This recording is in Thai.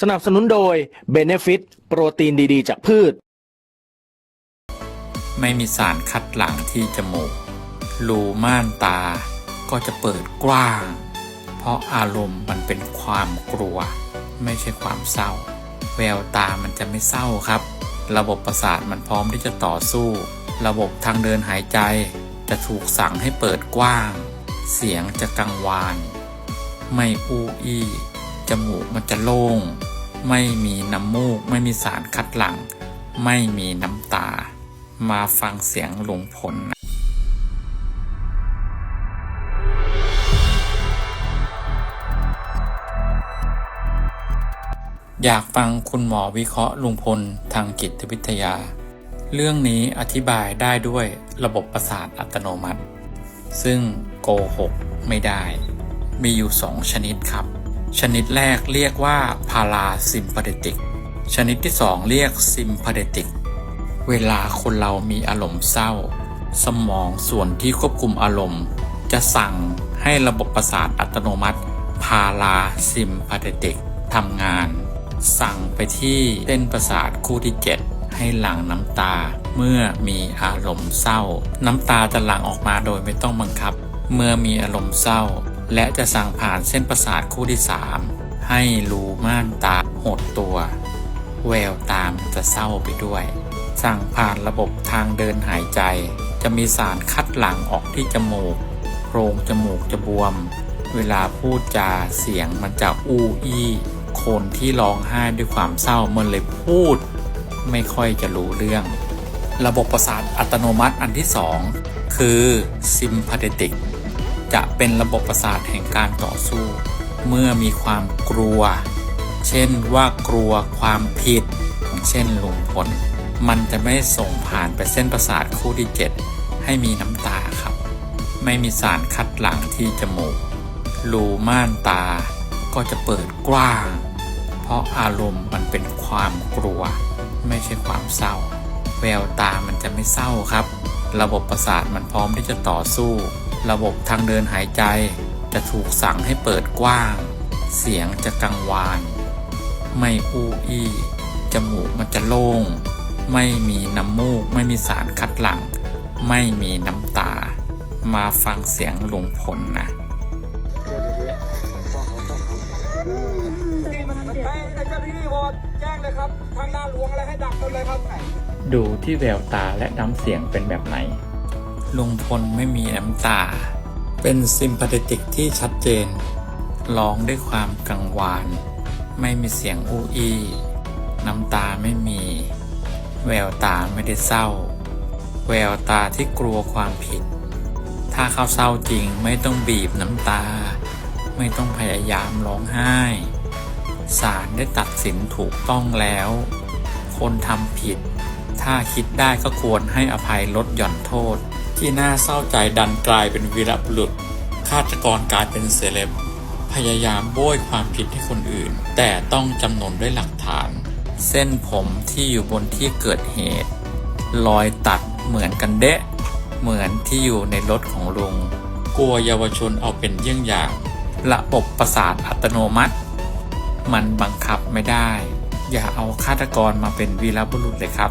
สนับสนุนโดย Benefit โปรตีนดีๆ จากพืช ไม่มีสารคัดหลั่งที่จมูก รูม่านตาก็จะเปิดกว้าง เพราะอารมณ์มันเป็นความกลัว ไม่ใช่ความเศร้า แววตามันจะไม่เศร้าครับ ระบบประสาทมันพร้อมที่จะต่อสู้ ระบบทางเดินหายใจจะถูกสั่งให้เปิดกว้าง เสียงจะกังวาน ไม่อู้อี้ จมูกมันจะโล่ง ไม่มีน้ำมูก ไม่มีสารคัดหลั่ง ไม่มีน้ำตา มาฟังเสียงลุงพลนะอยากฟังคุณหมอวิเคราะห์ลุงพลทางจิตวิทยา เรื่องนี้อธิบายได้ด้วยระบบประสาทอัตโนมัติ ซึ่งโกหกไม่ได้ มีอยู่สองชนิดครับ ชนิดแรกเรียกว่าพาราซิมพาเดติก ชนิดที่สองเรียกซิมพาเดติก เวลาคนเรามีอารมณ์เศร้า สมองส่วนที่ควบคุมอารมณ์ จะสั่งให้ระบบประสาทอัตโนมัติพาราซิมพาเดติกทำงาน สั่งไปที่เส้นประสาทคู่ที่ 7ให้หลั่งน้ำตาเมื่อมีอารมณ์เศร้า น้ำตาจะหลั่งออกมาโดยไม่ต้องบังคับ เมื่อมีอารมณ์เศร้า และจะสั่งผ่านเส้นประสาทคู่ที่ 3 ให้รูม่านตาหดตัว แววตามจะเศร้าไปด้วย สั่งผ่านระบบทางเดินหายใจ จะมีสารคัดหลั่งออกที่จมูกโพรงจมูกจะบวม เวลาพูดจาเสียงมันจะอู้อี้คนที่ร้องไห้ด้วยความเศร้ามันเลยพูด ไม่ค่อยจะรู้เรื่อง ระบบประสาทอัตโนมัติอันที่สองคือซิมพาเดติก จะเป็นระบบประสาทแห่งการต่อสู้ เมื่อมีความกลัว เช่นว่ากลัวความผิด เช่นลุงพลมันจะไม่ส่งผ่านไปเส้นประสาทคู่ที่ 7 ให้มีน้ำตาครับ ไม่มีสารคัดหลั่งที่จมูก รูม่านตาก็จะเปิดกว้าง เพราะอารมณ์มันเป็นความกลัว ไม่ใช่ความเศร้า แววตามันจะไม่เศร้าครับ ระบบประสาทมันพร้อมที่จะต่อสู้ ระบบทางเดินหายใจจะถูกสั่งให้เปิดกว้าง เสียงจะกังวาน ไม่อู้อี้ จมูกมันจะโล่ง ไม่มีน้ำมูก ไม่มีสารคัดหลั่ง ไม่มีน้ำตา มาฟังเสียงลุงพลนะให้เจ้าหน้าที่วอแจ้งเลยครับ ทางด้านหลวงอะไรให้ดักกันเลยครับ ดูที่แววตาและน้ำเสียงเป็นแบบไหน ลุงพลไม่มีน้ำตา เป็นซิมพาเทติกที่ชัดเจน ร้องด้วยความกังวาน ไม่มีเสียงอู้อี้น้ำตาไม่มี แววตาไม่ได้เศร้า แววตาที่กลัวความผิด ถ้าเขาเศร้าจริงไม่ต้องบีบน้ำตา ไม่ต้องพยายามร้องไห้ศาลได้ตัดสินถูกต้องแล้ว คนทำผิด ถ้าคิดได้ก็ควรให้อภัยลดหย่อนโทษ ที่น่าเศร้าใจดันกลายเป็นวีรบุรุษฆาตกรกลายเป็นเซเลบพยายามโบยความผิดให้คนอื่น แต่ต้องจำนนด้วยหลักฐาน เส้นผมที่อยู่บนที่เกิดเหตุ รอยตัดเหมือนกันเดะ เหมือนที่อยู่ในรถของลุง กลัวเยาวชนเอาเป็นเยี่ยงอย่างระบบประสาทอัตโนมัติ มันบังคับไม่ได้ อย่าเอาฆาตกรมาเป็นวีรบุรุษเลยครับ